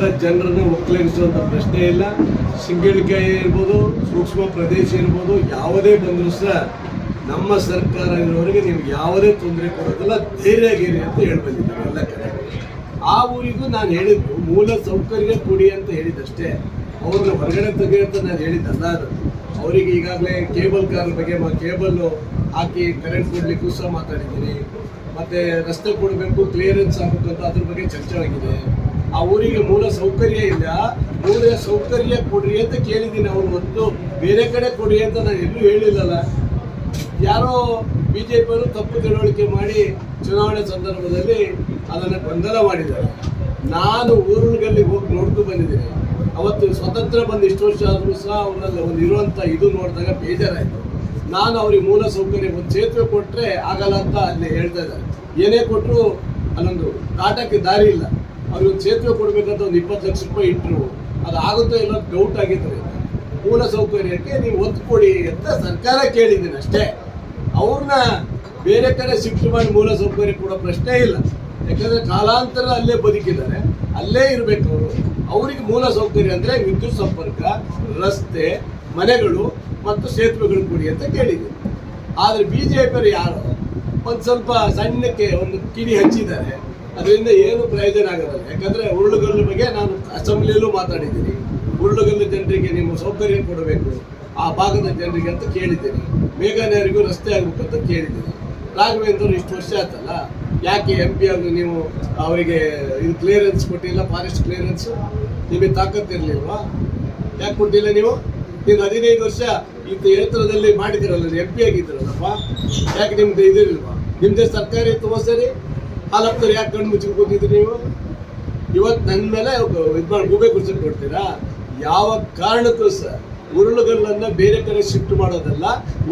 ಭಾಗದ ಜನರನ್ನು ಒಕ್ಕಲಿಸುವಂಥ ಪ್ರಶ್ನೆ ಇಲ್ಲ. ಸಿಂಗಡಿಕಾಯಿ ಇರ್ಬೋದು, ಸೂಕ್ಷ್ಮ ಪ್ರದೇಶ ಇರ್ಬೋದು, ಯಾವುದೇ ಬಂದರೂ ಸಹ ನಮ್ಮ ಸರ್ಕಾರ ಇರೋರಿಗೆ ನೀವು ಯಾವುದೇ ತೊಂದರೆ ಕೊಡೋದಿಲ್ಲ, ಧೈರ್ಯಗಿರಿ ಅಂತ ಹೇಳ್ಬಂದಿದ್ದೀವಿ ಎಲ್ಲ ಕಡೆ. ಆ ಊರಿಗೂ ನಾನು ಹೇಳಿದ್ದು, ಮೂಲ ಸೌಕರ್ಯ ಕೊಡಿ ಅಂತ ಹೇಳಿದ್ದಷ್ಟೇ. ಅವ್ರನ್ನ ಹೊರಗಡೆ ತೆಗೆ ಅಂತ ನಾನು ಹೇಳಿದ್ದಲ್ಲ ಅದು. ಅವರಿಗೆ ಈಗಾಗಲೇ ಕೇಬಲ್ ಕಾರ್ ಬಗ್ಗೆ ಕೇಬಲ್ಲು ಹಾಕಿ ಕರೆಂಟ್ ಕೊಡಲಿಕ್ಕೂ ಸಹ ಮಾತಾಡಿದ್ದೀನಿ. ಮತ್ತು ರಸ್ತೆ ಕೊಡಬೇಕು, ಕ್ಲಿಯರೆನ್ಸ್ ಆಗಬೇಕು ಅಂತ ಅದ್ರ ಬಗ್ಗೆ ಚರ್ಚೆ ಆಗಿದೆ. ಆ ಊರಿಗೆ ಮೂಲ ಸೌಕರ್ಯ ಇಲ್ಲ. ಮೂಲ ಸೌಕರ್ಯ ಕೊಡ್ರಿ ಅಂತ ಕೇಳಿದ್ದೀನಿ ಅವ್ರು ಮತ್ತು ಬೇರೆ ಕಡೆ ಕೊಡಿ ಅಂತ ನಾನು ಎಲ್ಲೂ ಹೇಳಿಲ್ಲಲ್ಲ. ಯಾರೋ ಬಿಜೆಪಿಯವರು ತಪ್ಪು ತಿಳುವಳಿಕೆ ಮಾಡಿ ಚುನಾವಣೆ ಸಂದರ್ಭದಲ್ಲಿ ಅದನ್ನು ಗೊಂದಲ ಮಾಡಿದ್ದಾರೆ. ನಾನು ಊರುಗಳಲ್ಲಿ ಹೋಗಿ ನೋಡ್ಕೊಂಡು ಬಂದಿದ್ದೀನಿ. ಅವತ್ತು ಸ್ವತಂತ್ರ ಬಂದು ಇಷ್ಟು ವರ್ಷ ಆದರೂ ಸಹ ಅವರಲ್ಲಿ ಒಂದು ಇರುವಂಥ ಇದು ನೋಡಿದಾಗ ಬೇಜಾರಾಯಿತು. ನಾನು ಅವ್ರಿಗೆ ಮೂಲ ಸೌಕರ್ಯ ಒಂದು ಸೇತುವೆ ಕೊಟ್ಟರೆ ಆಗಲ್ಲ ಅಂತ ಅಲ್ಲಿ ಹೇಳ್ತಾ ಇದ್ದಾರೆ. ಏನೇ ಕೊಟ್ಟರು ಅಲ್ಲೊಂದು ಕಾಟಕ್ಕೆ ದಾರಿ ಇಲ್ಲ. ಅವ್ರಿಗೆ ಸೇತುವೆ ಕೊಡಬೇಕಂತ ಒಂದು ಇಪ್ಪತ್ತು ಲಕ್ಷ ರೂಪಾಯಿ ಇಟ್ಟರು ಅದು ಆಗುತ್ತೋ ಇಲ್ಲ ಡೌಟ್ ಆಗಿದ್ರೆ ಮೂಲ ಸೌಕರ್ಯಕ್ಕೆ ನೀವು ಒತ್ತು ಕೊಡಿ ಅಂತ ಸರ್ಕಾರ ಕೇಳಿದ್ದೀನಿ ಅಷ್ಟೇ. ಅವ್ರನ್ನ ಬೇರೆ ಕಡೆ ಶಿಫ್ಟ್ ಮಾಡಿ ಮೂಲ ಸೌಕರ್ಯ ಕೊಡೋ ಪ್ರಶ್ನೆ ಇಲ್ಲ. ಯಾಕಂದರೆ ಕಾಲಾಂತರ ಅಲ್ಲೇ ಬದುಕಿದ್ದಾರೆ, ಅಲ್ಲೇ ಇರಬೇಕು ಅವರು. ಅವರಿಗೆ ಮೂಲ ಸೌಕರ್ಯ ಅಂದರೆ ವಿದ್ಯುತ್ ಸಂಪರ್ಕ, ರಸ್ತೆ, ಮನೆಗಳು ಮತ್ತು ಸೇತುವೆಗಳು ಕೊಡಿ ಅಂತ ಕೇಳಿದ್ದೀನಿ. ಜೆ ಪಿಯರು ಯಾರು? ಒಂದು ಸ್ವಲ್ಪ ಸಣ್ಣಕ್ಕೆ ಒಂದು ಕಿಡಿ ಹಚ್ಚಿದ್ದಾರೆ. ಅದರಿಂದ ಏನು ಪ್ರಯೋಜನ ಆಗಿರಲ್ಲ ಯಾಕಂದ್ರೆ ಉರುಳುಗಲ್ಲು ಬಗ್ಗೆ ನಾನು ಅಸೆಂಬ್ಲಿಯಲ್ಲೂ ಮಾತಾಡಿದ್ದೀನಿ. ಉರುಳುಗಲ್ಲು ಜನರಿಗೆ ನೀವು ಸೌಕರ್ಯ ಕೊಡಬೇಕು. ಆ ಭಾಗದ ಜನರಿಗೆ ಅಂತ ಕೇಳಿದ್ದೀನಿ. ಮೇಘಾಲಯರಿಗೂ ರಸ್ತೆ ಆಗಬೇಕು ಅಂತ ಕೇಳಿದ್ದೀನಿ. ರಾಘವೇಂದ್ರ ಇಷ್ಟು ವರ್ಷ ಆಯ್ತಲ್ಲ ಯಾಕೆ ಎಂ ಪಿ ಆಗಿ ನೀವು ಅವರಿಗೆ ಇದು ಕ್ಲಿಯರೆನ್ಸ್ ಕೊಟ್ಟಿಲ್ಲ ಫಾರೆಸ್ಟ್ ಕ್ಲಿಯರೆನ್ಸ್ ನಿಮಗೆ ತಾಕತ್ತಿರ್ಲಿಲ್ವಾ ಯಾಕೆ ಕೊಟ್ಟಿಲ್ಲ ನೀವು? ನೀವು ಹದಿನೈದು ವರ್ಷ ಈ ಎತ್ತರದಲ್ಲಿ ಮಾಡಿದಿರಲ್ಲ ಎಂ ಪಿ ಆಗಿದ್ದೀರಲ್ಲಪ್ಪ. ಯಾಕೆ ನಿಮ್ದು ಇದಿರಲ್ವಾ ನಿಮ್ದೇ ಸರ್ಕಾರಿ ಇತ್ತು ಸರಿ ಹಾಲಪ್ತರು ಯಾಕೆ ಕಣ್ಣು ಮುಚ್ಚಿ ಕೂತಿದ್ರಿ ನೀವು? ಇವತ್ತು ನನ್ನ ಮೇಲೆ ಇದು ಮಾಡಿ ಗೂಬೆ ಕುರ್ಚಿ ಕೊಡ್ತೀರಾ? ಯಾವ ಕಾರಣಕ್ಕೂ ಸಹ ಉರುಳುಗಲ್ಲನ್ನ ಬೇರೆ ಕಡೆ ಶಿಫ್ಟ್ ಮಾಡೋದಲ್ಲ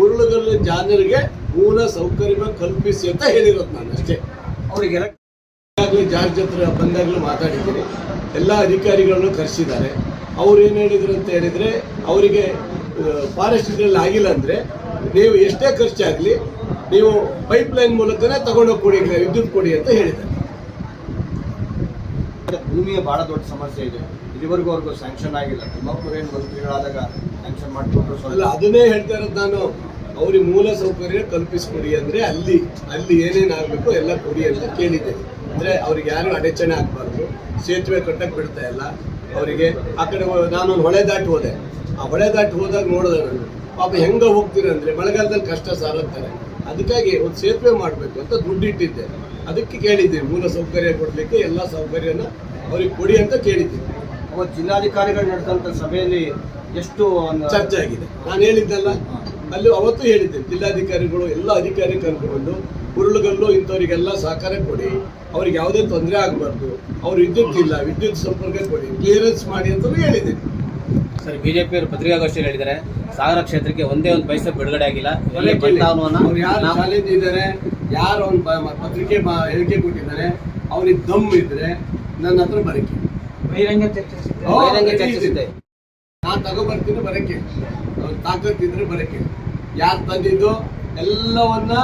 ಉರುಳುಗಲ್ಲು ಜನರಿಗೆ ಮೂಲ ಸೌಕರ್ಯ ಕಲ್ಪಿಸಿ ಅಂತ ಹೇಳಿರೋದು ನಾನು ಅಷ್ಟೇ. ಅವರಿಗೆ ಜಾರ್ಜ್ ಹತ್ರ ಬಂದಾಗಲೂ ಮಾತಾಡಿದ್ದೀನಿ. ಎಲ್ಲ ಅಧಿಕಾರಿಗಳನ್ನು ಕರೆಸಿದ್ದಾರೆ. ಅವ್ರು ಏನು ಹೇಳಿದ್ರು ಅಂತ ಹೇಳಿದ್ರೆ ಅವರಿಗೆ ಫಾರೆಸ್ಟ್ ಇದರಲ್ಲಿ ಆಗಿಲ್ಲ ಅಂದ್ರೆ ನೀವು ಎಷ್ಟೇ ಖರ್ಚಾಗಲಿ ನೀವು ಪೈಪ್ ಲೈನ್ ಮೂಲಕನೇ ತಗೊಂಡೋಗಿ ಕೊಡಿ ವಿದ್ಯುತ್ ಕೊಡಿ ಅಂತ ಹೇಳಿದ್ದಾರೆ. ಭೂಮಿಯ ಬಹಳ ದೊಡ್ಡ ಸಮಸ್ಯೆ ಇದೆ. ಇಲ್ಲಿವರೆಗೂ ಅವ್ರಿಗೂ ಸ್ಯಾಂಕ್ಷನ್ ಆಗಿಲ್ಲ. ತುಮಕೂರು ಏನು ಮಂತ್ರಿಗಳಾದಾಗ ಸ್ಯಾಂಕ್ಷನ್ ಮಾಡಿಕೊಟ್ರು ಅಲ್ಲ ಅದನ್ನೇ ಹೇಳ್ತಾ ಇರೋದು ನಾನು. ಅವ್ರಿಗೆ ಮೂಲ ಸೌಕರ್ಯ ಕಲ್ಪಿಸ್ಕೊಡಿ ಅಂದ್ರೆ ಅಲ್ಲಿ ಅಲ್ಲಿ ಏನೇನು ಆಗಬೇಕು ಎಲ್ಲ ಕೊಡಿ ಅಂತ ಕೇಳಿದ್ದೇನೆ ಅಂದ್ರೆ ಅವ್ರಿಗೆ ಯಾರು ಅಡಚಣೆ ಆಗಬಾರ್ದು. ಸೇತುವೆ ಕಟ್ಟಕ್ಕೆ ಬಿಡ್ತಾ ಇಲ್ಲ. ಅವರಿಗೆ ಆ ಕಡೆ ನಾನು ನಾನೊಂದು ಹೊಳೆ ದಾಟಿ ಹೋದೆ. ಆ ಹೊಳೆ ದಾಟಿ ಹೋದಾಗ ನೋಡಿದೆ ನಾನು. ಪಾಪ ಹೆಂಗ ಹೋಗ್ತೀರ ಅಂದ್ರೆ ಮಳೆಗಾಲದಲ್ಲಿ ಕಷ್ಟ ಸಾರುತ್ತಾರೆ. ಅದಕ್ಕಾಗಿ ಒಂದು ಸೇತುವೆ ಮಾಡಬೇಕು ಅಂತ ದುಡ್ಡು ಇಟ್ಟಿದ್ದೆ ಅದಕ್ಕೆ ಕೇಳಿದ್ದೆ ಮೂಲ ಸೌಕರ್ಯ ಕೊಡಲಿಕ್ಕೆ ಎಲ್ಲ ಸೌಕರ್ಯನ ಅವ್ರಿಗೆ ಕೊಡಿ ಅಂತ ಕೇಳಿದ್ದೆ. ಅವತ್ತು ಜಿಲ್ಲಾಧಿಕಾರಿಗಳು ನಡೆದಂತ ಸಭೆಯಲ್ಲಿ ಎಷ್ಟು ಒಂದು ಚರ್ಚೆ ಆಗಿದೆ. ನಾನು ಹೇಳಿದ್ದಲ್ಲ ಅಲ್ಲಿ ಅವತ್ತು ಹೇಳಿದ್ದೆ ಜಿಲ್ಲಾಧಿಕಾರಿಗಳು ಎಲ್ಲ ಅಧಿಕಾರಿ ಕರ್ಕೊಂಡು ಉರುಳುಗಲ್ಲು ಇಂಥವರಿಗೆಲ್ಲ ಸಹಕಾರ ಕೊಡಿ. ಅವ್ರಿಗೆ ಯಾವುದೇ ತೊಂದರೆ ಆಗಬಾರ್ದು. ಅವ್ರು ವಿದ್ಯುತ್ ಇಲ್ಲ ವಿದ್ಯುತ್ ಸಂಪರ್ಕ ಕೊಡಿ ಕ್ಲಿಯರೆನ್ಸ್ ಮಾಡಿ ಅಂತಲೂ ಹೇಳಿದ್ದೀನಿ ಸರ್ ಬಿಜೆಪಿಯವರು ಪತ್ರಿಕಾಗೋಷ್ಠಿಯಲ್ಲಿ ಹೇಳಿದ್ದಾರೆ ಸಾಗರ ಕ್ಷೇತ್ರಕ್ಕೆ ಒಂದೇ ಒಂದು ಪೈಸೆ ಬಿಡುಗಡೆ ಆಗಿಲ್ಲ. ಎಲ್ಲಿ ಅವ್ರು ಯಾರು ನಾವು- ಚಾಲೆಂಜ್ ಇದ್ದಾರೆ ಯಾರು ಅವ್ನು ಪತ್ರಿಕೆ ಹೇಳಿಕೆ ಕೊಟ್ಟಿದ್ದಾರೆ ಅವ್ರಿಗೆ ದಮ್ ಇದ್ರೆ ನನ್ನ ಹತ್ರ ಬರಕ್ಕೆ. ಬಹಿರಂಗ ಚರ್ಚಿಸಿದ್ದೆ. ನಾನು ತಗೊಬರ್ತೀನಿ ಬರಕ್ಕೆ. ಅವ್ರ ತಾಕತ್ತಿದ್ರೆ ಬರಕ್ಕೆ. ಯಾರು ತಂದಿದ್ದು ಎಲ್ಲವನ್ನ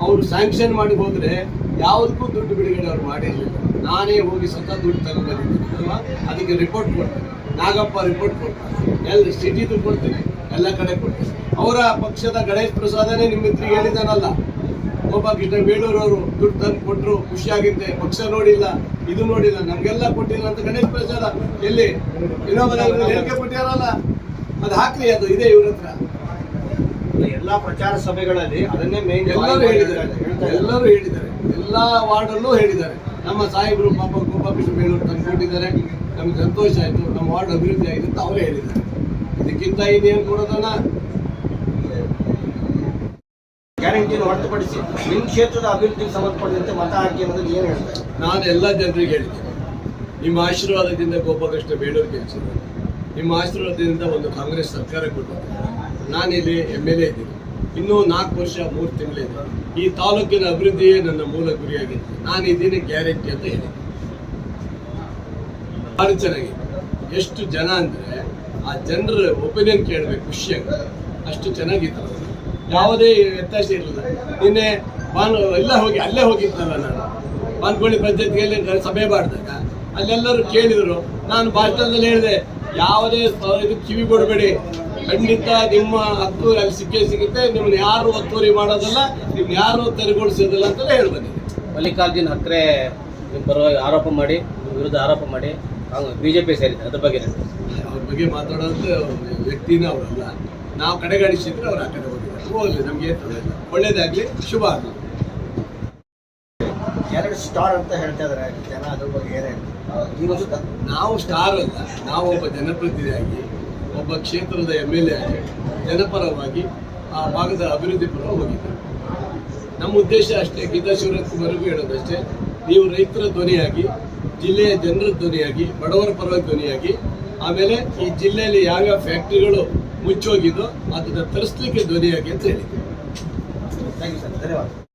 ಅವ್ರು ಸ್ಯಾಂಕ್ಷನ್ ಮಾಡಿ ಹೋದ್ರೆ ಯಾವ್ದಕ್ಕೂ ದುಡ್ಡು ಬಿಡುಗಡೆ ಅವ್ರು ಮಾಡಿರಲಿಲ್ಲ. ನಾನೇ ಹೋಗಿ ಸ್ವತಃ ದುಡ್ಡು ತಗೊಂಡ್ಬಂದಿದ್ದೀನಿ ಅಲ್ವಾ? ಅದಕ್ಕೆ ರಿಪೋರ್ಟ್ ಕೊಡ್ತೀನಿ. ನಾಗಪ್ಪ ರಿಪೋರ್ಟ್ ಕೊಡ್ತಾರೆ. ಎಲ್ಲ ಸಿಟಿದು ಕೊಡ್ತೀನಿ ಎಲ್ಲ ಕಡೆ ಕೊಡ್ತೀನಿ. ಅವರ ಪಕ್ಷದ ಗಣೇಶ್ ಪ್ರಸಾದನೇ ನಿಮ್ಮ ಮಿತ್ರಿಗೆ ಹೇಳಿದಾನಲ್ಲ ಗೋಪಾಲಕೃಷ್ಣ ಬೇಳೂರವರು ದುಡ್ಡು ತಂದು ಕೊಟ್ಟರು ಖುಷಿಯಾಗಿದ್ದೆ. ಪಕ್ಷ ನೋಡಿಲ್ಲ ಇದು ನೋಡಿಲ್ಲ ನಮಗೆಲ್ಲ ಕೊಟ್ಟಿಲ್ಲ ಅಂತ ಗಣೇಶ್ ಪ್ರಸಾದ. ಎಲ್ಲಿ? ಇನ್ನೊಬ್ಬ ಹೇಳಿಕೆ ಕೊಟ್ಟಿರಲ್ಲ ಅದು ಹಾಕ್ಲಿ ಅದು ಇದೆ ಇವ್ರ ಹತ್ರ. ಎಲ್ಲ ಪ್ರಚಾರ ಸಭೆಗಳಲ್ಲಿ ಅದನ್ನೇ ಮೇನ್ ಎಲ್ಲರೂ ಹೇಳಿದ್ದಾರೆ. ಎಲ್ಲರೂ ಹೇಳಿದ್ದಾರೆ. ಎಲ್ಲ ವಾರ್ಡಲ್ಲೂ ಹೇಳಿದ್ದಾರೆ. ನಮ್ಮ ಸಾಹೇಬರು ಪಾಪ ಗೋಪಾಲಕೃಷ್ಣ ಬೇಳೂರು ತಂದು ಕೊಟ್ಟಿದ್ದಾರೆ ನಮ್ಗೆ ಸಂತೋಷ ಆಯಿತು ನಮ್ಮ ವಾರ್ಡ್ ಅಭಿವೃದ್ಧಿ ಆಗಿದೆ ಅಂತ ಅವರೇ ಹೇಳಿದ್ದಾರೆ. ಇದಕ್ಕಿಂತ ಇನ್ನೇನು ಕೊಡೋದನ್ನ ಗ್ಯಾರಂಟಿಯನ್ನು ಹೊರತುಪಡಿಸಿ ನಿಮ್ಮ ಕ್ಷೇತ್ರದ ಅಭಿವೃದ್ಧಿಗೆ ಸಂಬಂಧಪಟ್ಟಂತೆ ಮತ ಹಾಕಿ ಅನ್ನೋದು ಏನು ಹೇಳ್ತಾರೆ? ನಾನು ಎಲ್ಲ ಜನರಿಗೆ ಹೇಳ್ತೀನಿ. ನಿಮ್ಮ ಆಶೀರ್ವಾದದಿಂದ ಗೋಪಾಲಕೃಷ್ಣ ಬೇಳೂರು ಗೆಲ್ಲಿಸಿದ್ರು ನಿಮ್ಮ ಆಶೀರ್ವಾದದಿಂದ ಒಂದು ಕಾಂಗ್ರೆಸ್ ಸರ್ಕಾರ ಕೊಟ್ಟಿದೆ ನಾನಿಲ್ಲಿ ಎಂ ಎಲ್ ಎ ಇದ್ದೀನಿ. ಇನ್ನೂ ನಾಲ್ಕು ವರ್ಷ ಮೂರು ತಿಂಗಳಿದೆ ಈ ತಾಲೂಕಿನ ಅಭಿವೃದ್ಧಿಯೇ ನನ್ನ ಮೂಲ ಗುರಿಯಾಗಿತ್ತು ನಾನು ಇದೀನಿ ಗ್ಯಾರಂಟಿ ಅಂತ ಹೇಳಿ ಚೆನ್ನಾಗಿದೆ ಎಷ್ಟು ಜನ ಅಂದರೆ ಆ ಜನರ ಒಪಿನಿಯನ್ ಕೇಳಬೇಕು ಖುಷಿಯಾಗಿ ಅಷ್ಟು ಚೆನ್ನಾಗಿತ್ತು ಯಾವುದೇ ವ್ಯತ್ಯಾಸ ಇರಲಿಲ್ಲ. ನಿನ್ನೆ ಬಾನು ಎಲ್ಲ ಹೋಗಿ, ಅಲ್ಲೇ ಹೋಗಿದ್ದಲ್ಲ ನಾನು. ಬಾನ್ಕೋಳಿ ಪಂಚಾಯತ್ಗೆ ಸಭೆ ಮಾಡಿದಾಗ, ಅಲ್ಲೆಲ್ಲರೂ ಕೇಳಿದರು. ನಾನು ಭಾಷಣದಲ್ಲಿ ಹೇಳಿದೆ, ಯಾವುದೇ ಇದು ಕಿವಿ ಕೊಡಬೇಡಿ. ಖಂಡಿತ ನಿಮ್ಮ ಹತ್ತು ಅಲ್ಲಿ ಸಿಕ್ಕೇ ಸಿಗುತ್ತೆ. ನಿಮ್ಮನ್ನ ಯಾರು ಒತ್ತುವರಿ ಮಾಡೋದಲ್ಲ ನಿಮ್ಮ ಯಾರು ತೆರವುಗೊಳಿಸೋದಿಲ್ಲ ಅಂತಲೇ ಬಂದಿದೆ ಮಲ್ಲಿಕಾರ್ಜುನ್ ನಿಮ್ಮ ಪರವಾಗಿ ಆರೋಪ ಮಾಡಿ ವಿರುದ್ಧ ಆರೋಪ ಮಾಡಿ ಬಿಜೆಪಿ ಸೇರಿದೆ ಅದ್ರ ಬಗ್ಗೆ? ಅವ್ರ ಬಗ್ಗೆ ಮಾತಾಡೋದ್ ವ್ಯಕ್ತಿನ ಅವರಲ್ಲ. ನಾವು ಕಡೆಗಣಿಸಿದ್ರೆ ಅವ್ರು ಆ ಕಡೆ ಹೋಗಿದ್ದಾರೆ. ಹೋಗ್ಲಿ ನಮ್ಗೆ ಏನು ತೊಂದರೆ ಇಲ್ಲ. ಒಳ್ಳೇದಾಗ್ಲಿ ಶುಭ ಆಗಲಿ. ಎರಡು ಸ್ಟಾರ್ ಅಂತ ಹೇಳ್ತಾ ಇದಾರೆ ಜನ ಅದ್ರ ಬಗ್ಗೆ ಏನ್ ನಾವು ಸ್ಟಾರ್ ಅಲ್ಲ. ನಾವು ಒಬ್ಬ ಜನಪ್ರತಿನಿಧಿಯಾಗಿ ಒಬ್ಬ ಕ್ಷೇತ್ರದ ಎಂ ಎಲ್ ಎ ಆಗಿ ಜನಪರವಾಗಿ ಆ ಭಾಗದ ಅಭಿವೃದ್ಧಿ ಪರ ಹೋಗಿದ್ದೆ ನಮ್ಮ ಉದ್ದೇಶ ಅಷ್ಟೇ ಗೀತಾ ಶಿವರಾಜ್ ಕುಮಾರ್ಗೂ ಹೇಳೋದಷ್ಟೇ ನೀವು ರೈತರ ಧ್ವನಿಯಾಗಿ ಜಿಲ್ಲೆಯ ಜನರ ಧ್ವನಿಯಾಗಿ, ಬಡವರ ಪರವಾಗಿ ಧ್ವನಿಯಾಗಿ, ಆಮೇಲೆ ಈ ಜಿಲ್ಲೆಯಲ್ಲಿ ಯಾವ್ಯಾವ ಫ್ಯಾಕ್ಟ್ರಿಗಳು ಮುಚ್ಚೋಗಿದೋ ಅದನ್ನು ತರಿಸ್ಲಿಕ್ಕೆ ಧ್ವನಿಯಾಗಿ ಅಂತ ಹೇಳಿ ಥ್ಯಾಂಕ್ ಯು ಸರ್ ಧನ್ಯವಾದ.